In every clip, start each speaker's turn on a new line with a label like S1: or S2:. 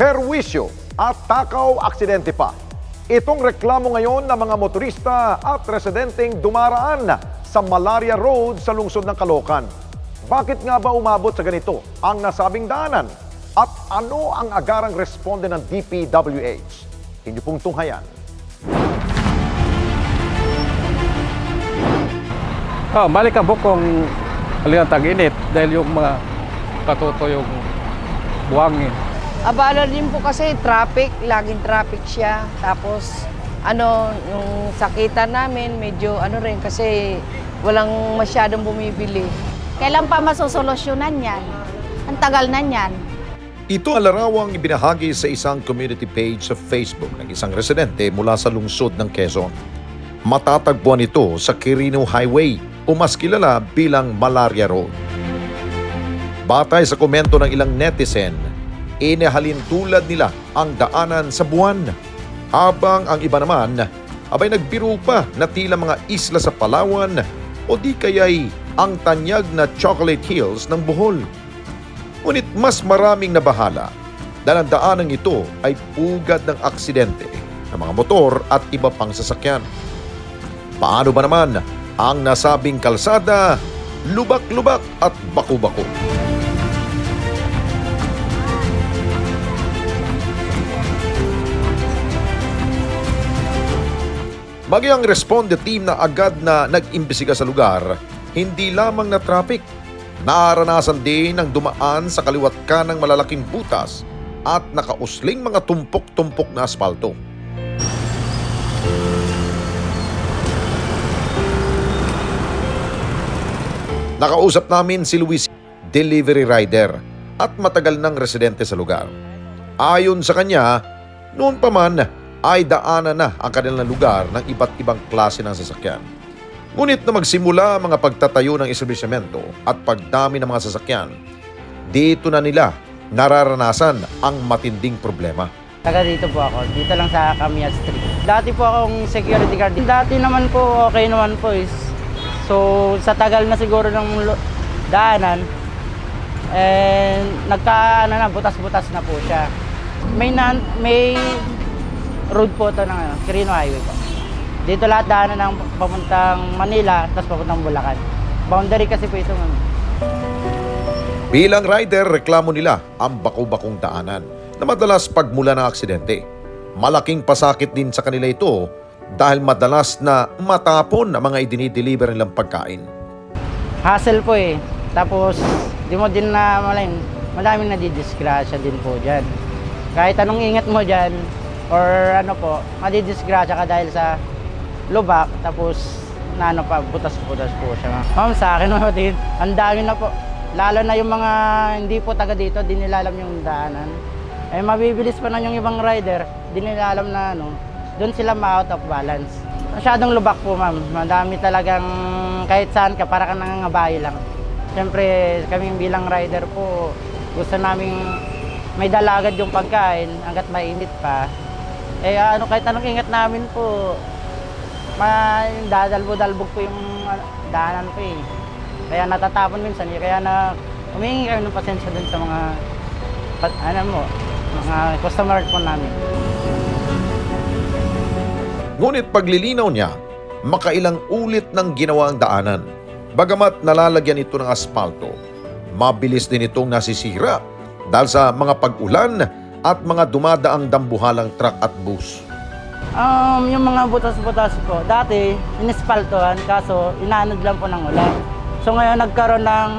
S1: perwisyo at takaw aksidente pa. Itong reklamo ngayon ng mga motorista at residenteng dumaraan sa Malaria Road sa lungsod ng Caloocan. Bakit nga ba umabot sa ganito ang nasabing daanan? At ano ang agarang responde ng DPWH? Hindi pong tunghayan.
S2: Oh, balik ka kung alilang tag-init dahil yung mga katuto yung buhangin.
S3: Abala din po kasi traffic, laging traffic siya. Tapos ano, yung sakitan namin medyo ano rin kasi walang masyadong bumibili.
S4: Kailan pa masosolusyonan yan? Ang tagal na yan.
S1: Ito ang larawang ibinahagi sa isang community page sa Facebook ng isang residente mula sa lungsod ng Quezon. Matatagpuan ito sa Quirino Highway o mas kilala bilang Malaria Road. Batay sa komento ng ilang netizen, inihalin tulad nila ang daanan sa buwan. Habang ang iba naman, abay nagbiro pa na tila mga isla sa Palawan o di kaya'y ang tanyag na Chocolate Hills ng Bohol. Ngunit mas maraming nabahala dahil ang daanang ito ay pugad ng aksidente ng mga motor at iba pang sasakyan. Paano ba naman ang nasabing kalsada, lubak-lubak at baku-bako? Magyang responde team na agad na nag-imbestiga sa lugar, hindi lamang na traffic, naranasan din ang dumaan sa kaliwat ka ng malalaking butas at nakausling mga tumpok-tumpok na asfalto. Nakausap namin si Luis, delivery rider at matagal ng residente sa lugar. Ayon sa kanya, noon pa man ay daanan na ang kanilang lugar ng iba't ibang klase ng sasakyan. Ngunit na magsimula ang mga pagtatayo ng establishmento at pagdami ng mga sasakyan, dito na nila nararanasan ang matinding problema.
S5: Taga dito po ako, dito lang sa Kamiya Street. Dati po akong security guard. Dati naman po, okay naman po is. So, sa tagal na siguro ng daanan, and nagka, ano na, butas-butas na po siya. May, nan, may road po ito ng ano, Quirino Highway po. Dito lahat daanan ng papuntang Manila, tapos papuntang Bulacan. Boundary kasi po ito. ma'am.
S1: Bilang rider, reklamo nila ang baku-bakong daanan na madalas pagmula ng aksidente. Malaking pasakit din sa kanila ito dahil madalas na matapon ang mga idinideliver nilang pagkain.
S5: hassle po eh. Tapos, di mo din na malain, madaming nadidisgrasya din po dyan. Kahit anong ingat mo dyan, or ano po, madidisgrasya ka dahil sa lubak, tapos na ano pa, butas-butas po siya. Ma'am, sa akin mga din, ang dami na po. Lalo na yung mga hindi po taga dito, di nila yung daanan. Eh, mabibilis pa na yung ibang rider, di nila na ano, doon sila ma-out of balance. Masyadong lubak po, ma'am. Madami talagang kahit saan ka, para ka nangangabayo lang. Siyempre, kaming bilang rider po, gusto naming may dalagad yung pagkain hanggat mainit pa. Eh ano, kahit anong ingat namin po, ma dadalbo-dalbog po yung ano, daanan po eh. Kaya natatapon minsan eh. Kaya na humingi kami ng pasensya dun sa mga pat, ano mo, mga customer po namin.
S1: Ngunit paglilinaw niya, makailang ulit ng ginawa ang daanan. Bagamat nalalagyan ito ng aspalto, mabilis din itong nasisira dahil sa mga pag-ulan at mga dumadaang dambuhalang truck at bus.
S5: Um, yung mga butas-butas po, dati inispaltohan kaso inaanod lang po ng ulan. So ngayon nagkaroon ng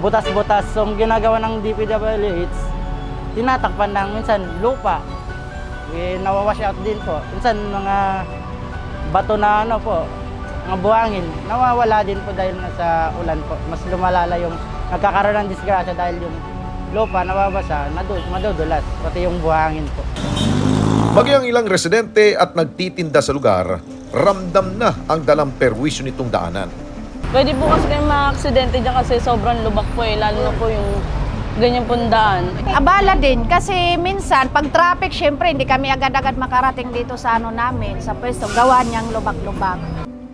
S5: butas-butas. So ang ginagawa ng DPWH, tinatakpan ng minsan lupa. Eh, nawawash out din po. Minsan mga bato na ano po, mga buhangin, nawawala din po dahil nga sa ulan po. Mas lumalala yung nagkakaroon ng disgrasya dahil yung lupa nababasa, nadu- madudulas, pati yung buhangin po.
S1: Magyang ilang residente at nagtitinda sa lugar, ramdam na ang dalang perwisyo nitong daanan.
S6: Pwede po kasi kayo ma-aksidente dyan kasi sobrang lubak po eh, lalo na po yung ganyan pundaan.
S4: Abala din kasi minsan pag traffic, syempre hindi kami agad-agad makarating dito sa ano namin, sa pwesto. Gawa niyang lubak-lubak.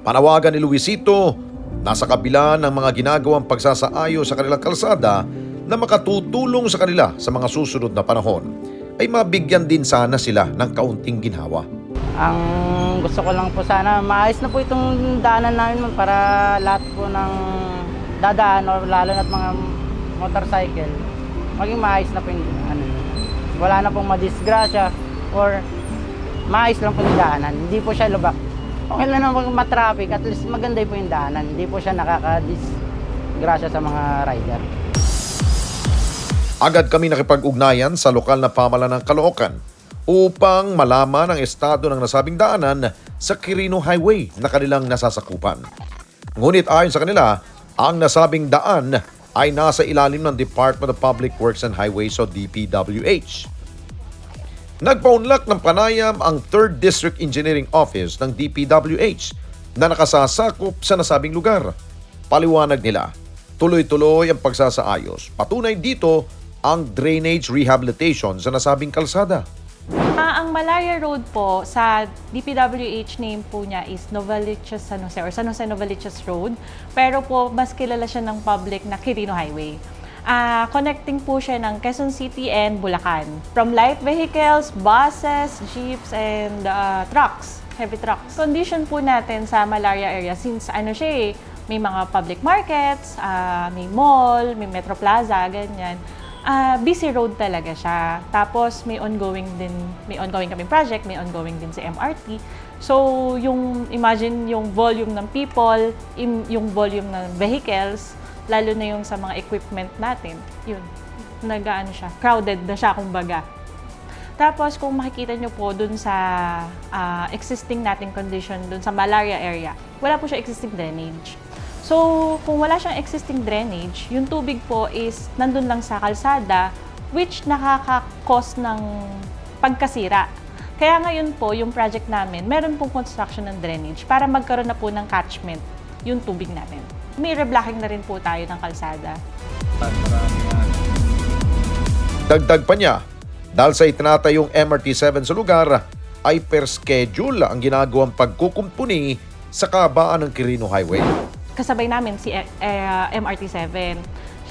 S1: Panawagan ni Luisito, nasa kabila ng mga ginagawang pagsasaayo sa kanilang kalsada na makatutulong sa kanila sa mga susunod na panahon. Ay mabigyan din sana sila ng kaunting ginhawa.
S5: Ang gusto ko lang po sana, maayos na po itong daanan namin para lahat po ng dadaan or lalo na't mga motorcycle, maging maayos na po yung ano, wala na pong madisgrasya or maayos lang po yung daanan. Hindi po siya lubak. Okay lang naman matraffic, at least maganda po yung daanan. Hindi po siya nakakadisgrasya sa mga rider.
S1: Agad kami nakipag-ugnayan sa lokal na pamalan ng Caloocan upang malaman ang estado ng nasabing daanan sa Quirino Highway na kanilang nasasakupan. Ngunit ayon sa kanila, ang nasabing daan ay nasa ilalim ng Department of Public Works and Highways o DPWH. Nagpaunlak ng panayam ang 3rd District Engineering Office ng DPWH na nakasasakop sa nasabing lugar. Paliwanag nila, tuloy-tuloy ang pagsasaayos. Patunay dito ang drainage rehabilitation sa nasabing kalsada.
S7: Ah, ang Malaria Road po, sa DPWH name po niya is Novaliches San Jose or San Jose Novaliches Road. Pero po, mas kilala siya ng public na Quirino Highway. Ah, connecting po siya ng Quezon City and Bulacan. From light vehicles, buses, jeeps, and ah, trucks, heavy trucks. Condition po natin sa Malaria area since ano siya eh, may mga public markets, ah, may mall, may Metro Plaza, ganyan. Ah, busy road talaga siya. Tapos may ongoing din, may ongoing kaming project, may ongoing din si MRT. So, yung imagine yung volume ng people, yung volume ng vehicles, lalo na yung sa mga equipment natin, yun, nagaano siya, crowded na siya kumbaga. Tapos kung makikita nyo po dun sa ah, existing nating condition dun sa malaria area, wala po siya existing drainage. So, kung wala siyang existing drainage, yung tubig po is nandun lang sa kalsada, which nakaka-cause ng pagkasira. Kaya ngayon po, yung project namin, meron pong construction ng drainage para magkaroon na po ng catchment yung tubig natin. May reblocking na rin po tayo ng kalsada.
S1: Dagdag pa niya, dahil sa itinatayong MRT-7 sa lugar, ay per schedule ang ginagawang pagkukumpuni sa kabaan ng Quirino Highway.
S7: Kasabay namin si eh, MRT7.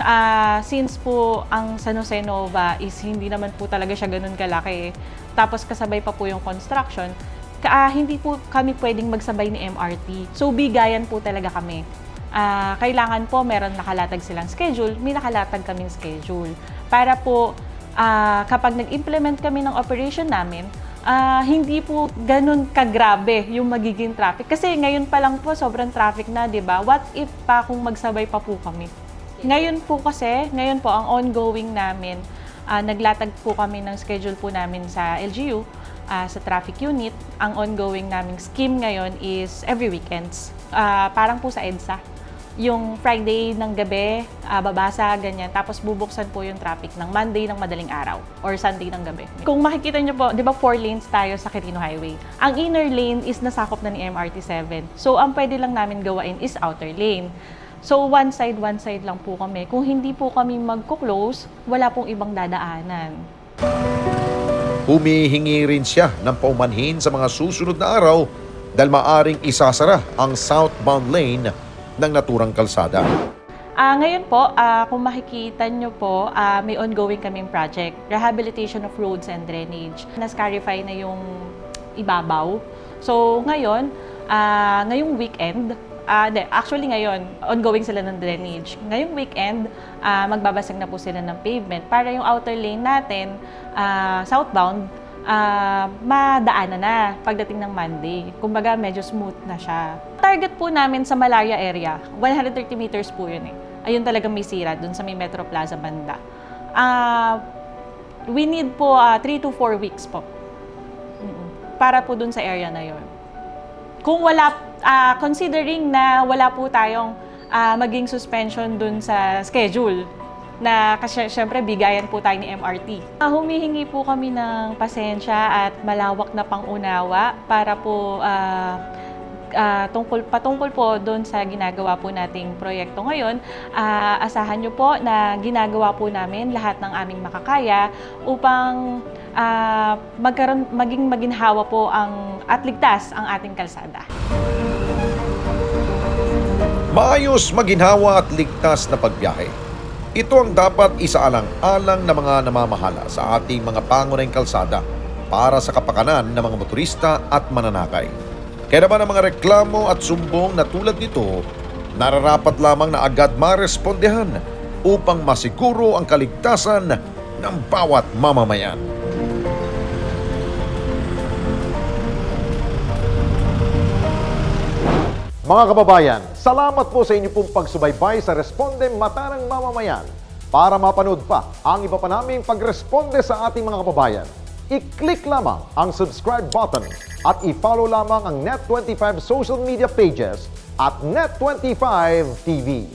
S7: Ah, since po ang San Jose Nova is hindi naman po talaga siya ganun kalaki, tapos kasabay pa po yung construction, ka, ah, hindi po kami pwedeng magsabay ni MRT. So bigayan po talaga kami. Ah, kailangan po meron nakalatag silang schedule, may nakalatag kaming schedule. Para po ah, kapag nag-implement kami ng operation namin, ah, hindi po ganun kagrabe yung magiging traffic. Kasi ngayon pa lang po sobrang traffic na, 'di ba? What if pa kung magsabay pa po kami? Ngayon po kasi, ngayon po ang ongoing namin, ah, naglatag po kami ng schedule po namin sa LGU, ah, sa traffic unit. Ang ongoing naming scheme ngayon is every weekends. Ah, parang po sa EDSA. Yung Friday ng gabi, ah, babasa, ganyan. Tapos bubuksan po yung traffic ng Monday ng madaling araw or Sunday ng gabi. Kung makikita nyo po, di ba four lanes tayo sa Quirino Highway? Ang inner lane is nasakop na ni MRT7. So, ang pwede lang namin gawain is outer lane. So, one side, one side lang po kami. Kung hindi po kami magko-close, wala pong ibang dadaanan.
S1: Humihingi rin siya ng paumanhin sa mga susunod na araw dahil maaring isasara ang southbound lane ng naturang kalsada.
S7: Ah, ngayon po, ah, kung makikita nyo po, ah, may ongoing kaming project, Rehabilitation of Roads and Drainage. Nas-clarify na yung ibabaw. So, ngayon, ah, ngayong weekend, ah, de, actually ngayon, ongoing sila ng drainage. Ngayong weekend, ah, magbabasag na po sila ng pavement para yung outer lane natin, ah, southbound, ah, madaanan na pagdating ng Monday. Kumbaga, medyo smooth na siya. Target po namin sa Malaria area, 130 meters po yun eh. Ayun talaga may sira dun sa may Metro Plaza banda. Ah, we need po 3 to 4 weeks po. Para po dun sa area na yon. Kung wala, ah, considering na wala po tayong ah, maging suspension dun sa schedule, na kasi syempre bigayan po tayo ni MRT. Ah, humihingi po kami ng pasensya at malawak na pangunawa para po ah, ah, tungkol patungkol po doon sa ginagawa po nating proyekto ngayon. Ah, asahan niyo po na ginagawa po namin lahat ng aming makakaya upang ah, magkaroon maging maginhawa po ang at ligtas ang ating kalsada.
S1: Maayos, maginhawa at ligtas na pagbiyahe. Ito ang dapat isaalang-alang na mga namamahala sa ating mga pangunahing kalsada para sa kapakanan ng mga motorista at mananakay. Kaya naman ang mga reklamo at sumbong na tulad nito, nararapat lamang na agad marespondehan upang masiguro ang kaligtasan ng bawat mamamayan. Mga kababayan, salamat po sa inyo pong pagsubaybay sa Responde Mata ng Mamamayan. Para mapanood pa ang iba pa naming pagresponde sa ating mga kababayan, i-click lamang ang subscribe button at i-follow lamang ang Net25 social media pages at Net25 TV.